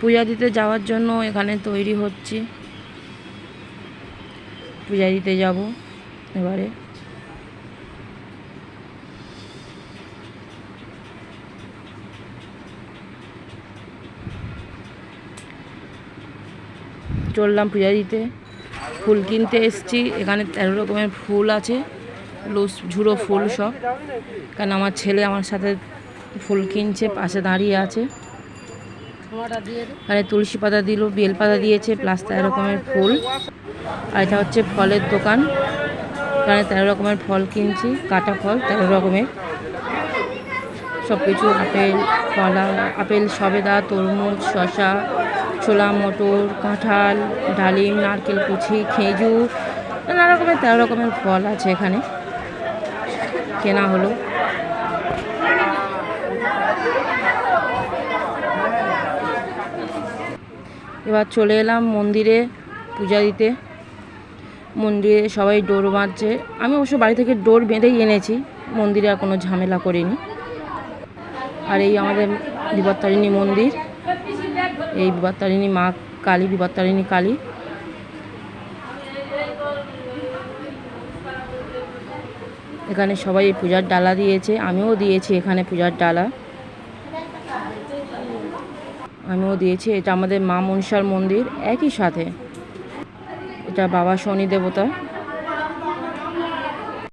পূজা দিতে যাওয়ার জন্য এখানে তৈরি হচ্ছি। পূজা দিতে যাব এবারে। চললাম পূজা দিতে। ফুল কিনতে এসছি। এখানে তেরো রকমের ফুল আছে। লুস ঝুড়ো ফুল সব। কারণ আমার ছেলে আমার সাথে ফুল কিনছে, পাশে দাঁড়িয়ে আছে। এখানে তুলসী পাতা দিল, বেল পাতা দিয়েছে, প্লাস তেরো রকমের ফুল। আর এটা হচ্ছে ফলের দোকান। এখানে তেরো রকমের ফল কিনছি, কাটা ফল, তেরো রকমের। সব কিছু আপেল, কলা, আপেল, সবেদা, তরমুজ শশা ছোলা, মটর, কাঁঠাল, ডালিম, নারকেল কুচি, খেজুর, নানা রকমের, তেরো রকমের ফল আছে এখানে। কেনা হলো। এবার চলে এলাম মন্দিরে পূজা দিতে। মন্দিরে সবাই ডোর বাঁধছে। আমি অবশ্য বাড়ি থেকে ডোর বেঁধেই এনেছি। মন্দিরে আর কোনো ঝামেলা করিনি। আর এই আমাদের বিপত্তারিণী মন্দির। এই বিপত্তারিণী মা কালী বিপত্তারিণী কালী। এখানে সবাই পূজার ডালা দিয়েছে। আমিও দিয়েছি এখানে পূজার ডালা। আমিও দিয়েছি এটা আমাদের মা মনসার মন্দির একই সাথে। এটা বাবা শনি দেবতা।